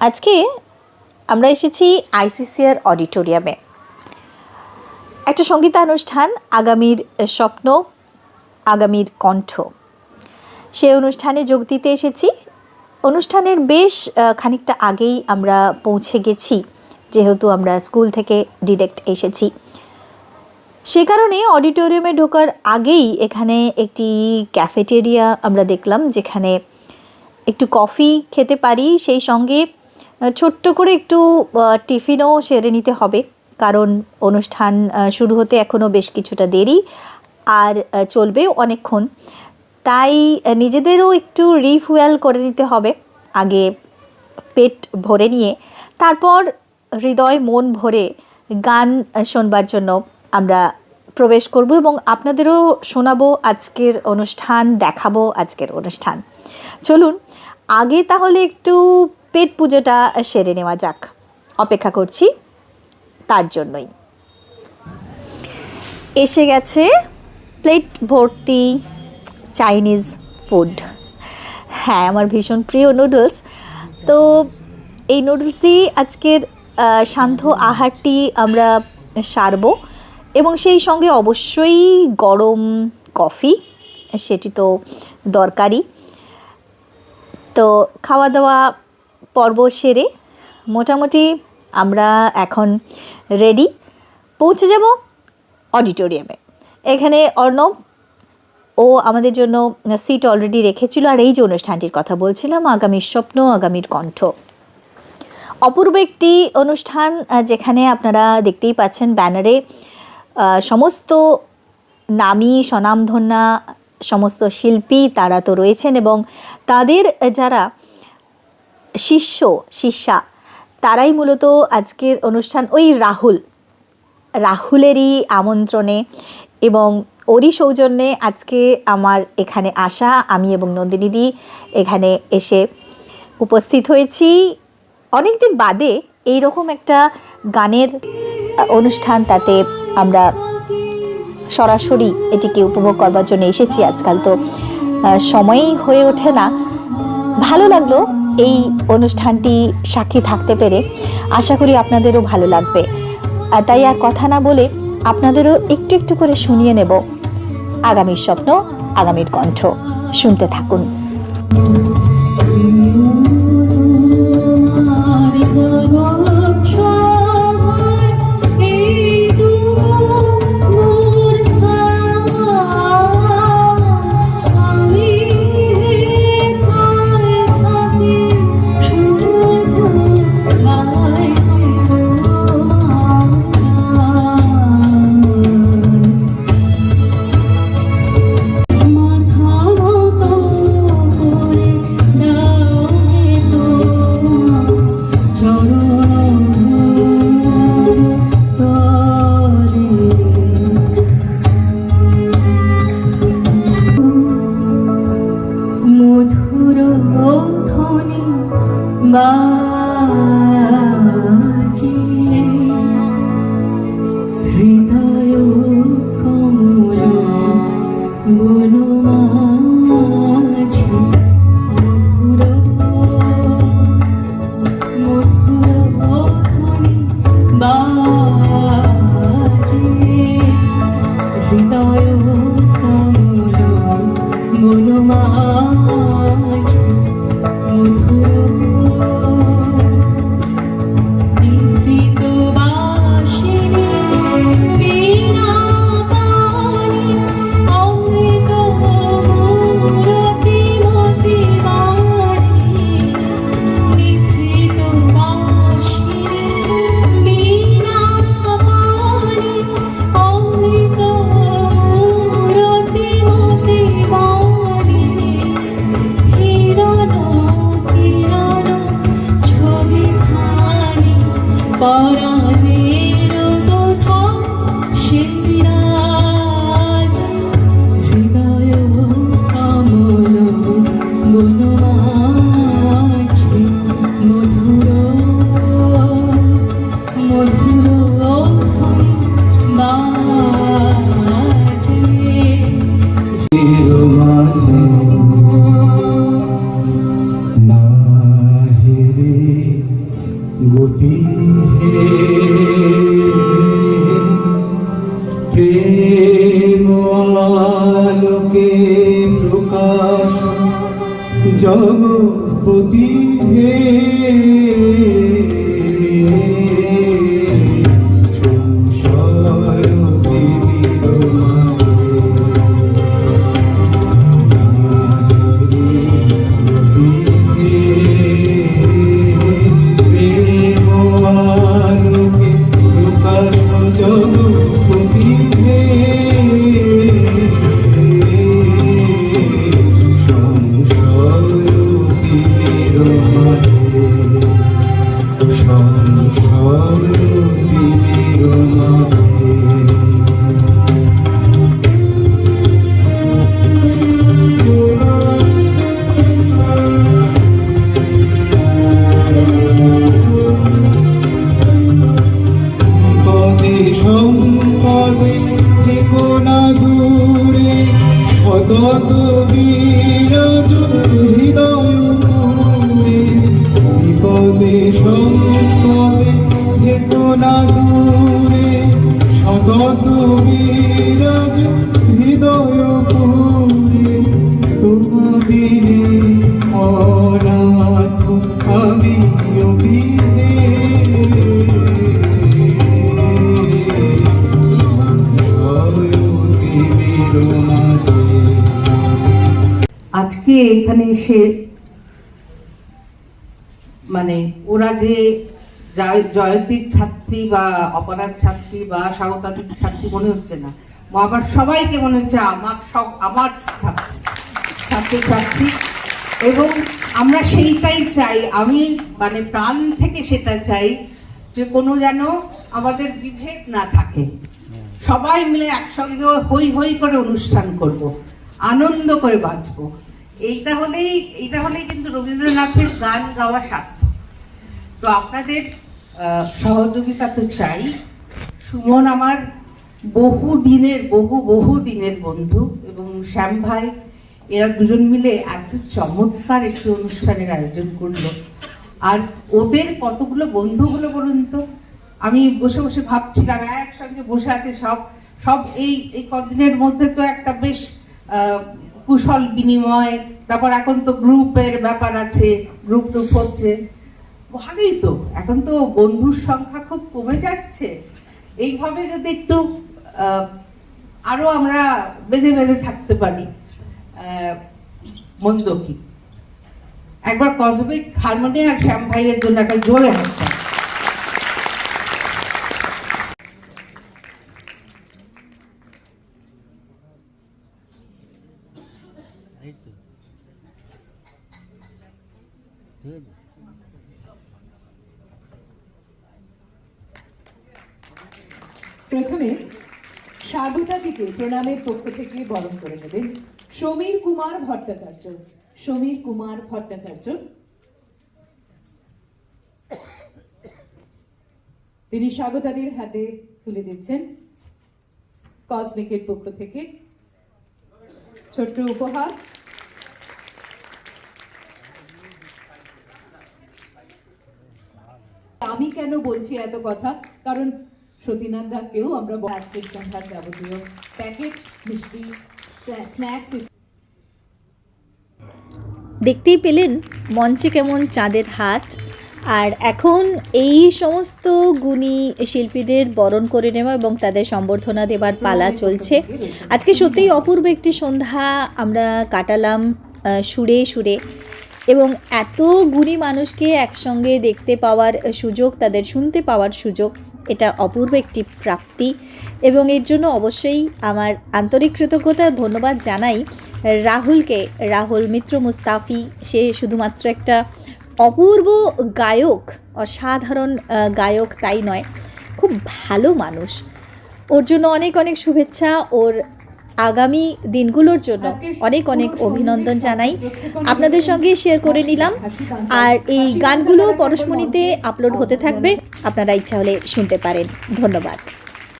আজকে আমরা এসেছি আইসিসিআর অডিটোরিয়ামে। একটা সঙ্গীতানুষ্ঠান, আগামীর স্বপ্ন, আগামীর কণ্ঠ। সেই অনুষ্ঠানে যোগ দিতে এসেছি। অনুষ্ঠানের বেশ খানিকটা আগেই আমরা পৌঁছে গেছি, যেহেতু আমরা স্কুল থেকে ডিরেক্ট এসেছি। সে কারণে অডিটোরিয়ামে ঢোকার আগেই এখানে একটি ক্যাফেটেরিয়া আমরা দেখলাম, যেখানে একটু কফি খেতে পারি। সেই সঙ্গে ছোট্ট করে একটু টিফিনও সেরে নিতে হবে। কারণ অনুষ্ঠান শুরু হতে এখনও বেশ কিছুটা দেরি আর আহ, চলবেও অনেকক্ষণ। তাই নিজেদেরও একটু রিফুয়েল করে নিতে হবে। আগে পেট ভরে নিয়ে তারপর হৃদয় মন ভরে গান শোনবার জন্য আমরা প্রবেশ করব এবং আপনাদেরও শোনাবো আজকের অনুষ্ঠান দেখাবো আজকের অনুষ্ঠান। চলুন আগে তাহলে একটু পেট পুজোটা সেরে নেওয়া যাক। অপেক্ষা করছি তার জন্যই। এসে গেছে প্লেট ভর্তি চাইনিজ ফুড। হ্যাঁ আমার ভীষণ প্রিয় নুডলস। তো এই নুডলস আজকের সান্ধ্য আহারটি আমরা সারবো এবং সেই সঙ্গে অবশ্যই গরম কফি, সেটি তো দরকারি তো খাওয়া দাওয়া পর্ব সেরে মোটামুটি আমরা এখন রেডি পৌঁছে যাব অডিটোরিয়ামে এখানে অর্ণব ও আমাদের জন্য সিট অলরেডি রেখেছিল আর এই যে অনুষ্ঠানটির কথা বলছিলাম আগামীর স্বপ্ন, আগামীর কণ্ঠ। অপূর্ব একটি অনুষ্ঠান যেখানে আপনারা দেখতেই পাচ্ছেন ব্যানারে সমস্ত নামী, স্বনামধন্যা, সমস্ত শিল্পী তারা তো রয়েছেন এবং তাদের যারা শিষ্য, শিষ্যা। তারাই মূলত আজকের অনুষ্ঠান ওই রাহুল। রাহুলেরই আমন্ত্রণে এবং ওরই সৌজন্যে আজকে আমার এখানে আসা আমি এবং নন্দিনীদি এখানে এসে উপস্থিত হয়েছি। অনেক দিন বাদে এই রকম একটা গানের অনুষ্ঠান তাতে আমরা সরাসরি এটিকে উপভোগ করবার জন্য এসেছি। আজকাল তো সময়ই হয়ে ওঠে না। ভালো লাগল এই অনুষ্ঠানটি সাক্ষী থাকতে পেরে। আশা করি আপনাদেরও ভালো লাগবে। তাই আর কথা না বলে আপনাদেরও একটু একটু করে শুনিয়ে নেব আগামীর স্বপ্ন, আগামীর কণ্ঠ। শুনতে থাকুন। রঘুপতি হে সতত বিরাজ হৃদয় পুরে বিপদে সম্পদে থেকো না দূরে সতত এসে মানে ওরা যে জয়- জয়তীর ছাত্রী বা অপরাধ ছাত্রী বা স্বাগতাদির ছাত্রী মনে হচ্ছে না। আমার সবাইকে মনে হচ্ছে আমার সব, আমার ছাত্রী, ছাত্রছাত্রী। এবং আমরা সেইটাই চাই, আমি মানে প্রাণ থেকে সেটা চাই যে কোনো যেন আমাদের বিভেদ না থাকে। সবাই মিলে একসঙ্গে হই হই করে অনুষ্ঠান করব, আনন্দ করে বাঁচবো। এইটা হলেই এইটা হলেই কিন্তু রবীন্দ্রনাথের গান গাওয়া সার্থক তো আপনাদের সহযোগিতা তো চাই। সুমন আমার বহু দিনের, বহু বহু দিনের বন্ধু এবং শ্যাম ভাই, এরা দুজন মিলে এত চমৎকার একটি অনুষ্ঠানের আয়োজন করল। আর ওদের কতগুলো বন্ধুগুলো বলুন তো? আমি বসে বসে ভাবছিলাম, একসঙ্গে বসে আছে সব সব এই এই কদিনের মধ্যে তো একটা বেশ কুশল বিনিময় তারপর এখন তো গ্রুপের ব্যাপার আছে গ্রুপ টুপ হচ্ছে। ভালোই তো এখন তো বন্ধুর সংখ্যা খুব কমে যাচ্ছে। এইভাবে যদি একটু আহ, আরও আমরা বেঁধে বেঁধে থাকতে পারি মন্দ কি? একবার কসবিক হারমোনি আর শ্যাম ভাইয়ের জন্য একটা জোরে হাসতাম প্রথমে স্বাগতাদিকে প্রণামের পক্ষ থেকে বরণ করে নেবেন সমীর কুমার ভট্টাচার্য। সমীর কুমার ভট্টাচার্য। তিনি স্বাগতাদির হাতে তুলে দিচ্ছেন কসমিকের পক্ষ থেকে। ছোট্ট উপহার। আমি কেন বলছি এত কথা? কারণ সতীনাথ দাকেও আমরা আজকের সন্ধ্যার যাবতীয় প্যাকেট মিষ্টি স্ন্যাক্স দেখতেই পেলেন মঞ্চে কেমন চাঁদের হাট আর এখন এই সমস্ত গুণী শিল্পীদের বরণ করে নেওয়া এবং তাদের সম্বর্ধনা দেবার পালা চলছে। আজকে সত্যিই অপূর্ব একটি সন্ধ্যা আমরা কাটালাম সুরে সুরে এবং এত গুণী মানুষকে একসঙ্গে দেখতে পাওয়ার সুযোগ তাদের শুনতে পাওয়ার সুযোগ এটা অপূর্ব একটি প্রাপ্তি এবং এর জন্য অবশ্যই আমার আন্তরিক কৃতজ্ঞতা, ধন্যবাদ জানাই রাহুলকে। রাহুল, মিত্র মুস্তাফি, সে শুধুমাত্র একটা অপূর্ব গায়ক, অসাধারণ গায়ক, তাই নয়, খুব ভালো মানুষ। ওর জন্য অনেক অনেক শুভেচ্ছা। ওর আগামী দিনগুলোর জন্য অনেক অনেক অভিনন্দন জানাই। আপনাদের সঙ্গে শেয়ার করে নিলাম। আর এই গানগুলো পরশমণিতে আপলোড হতে থাকবে। আপনারা ইচ্ছা হলে শুনতে পারেন। ধন্যবাদ।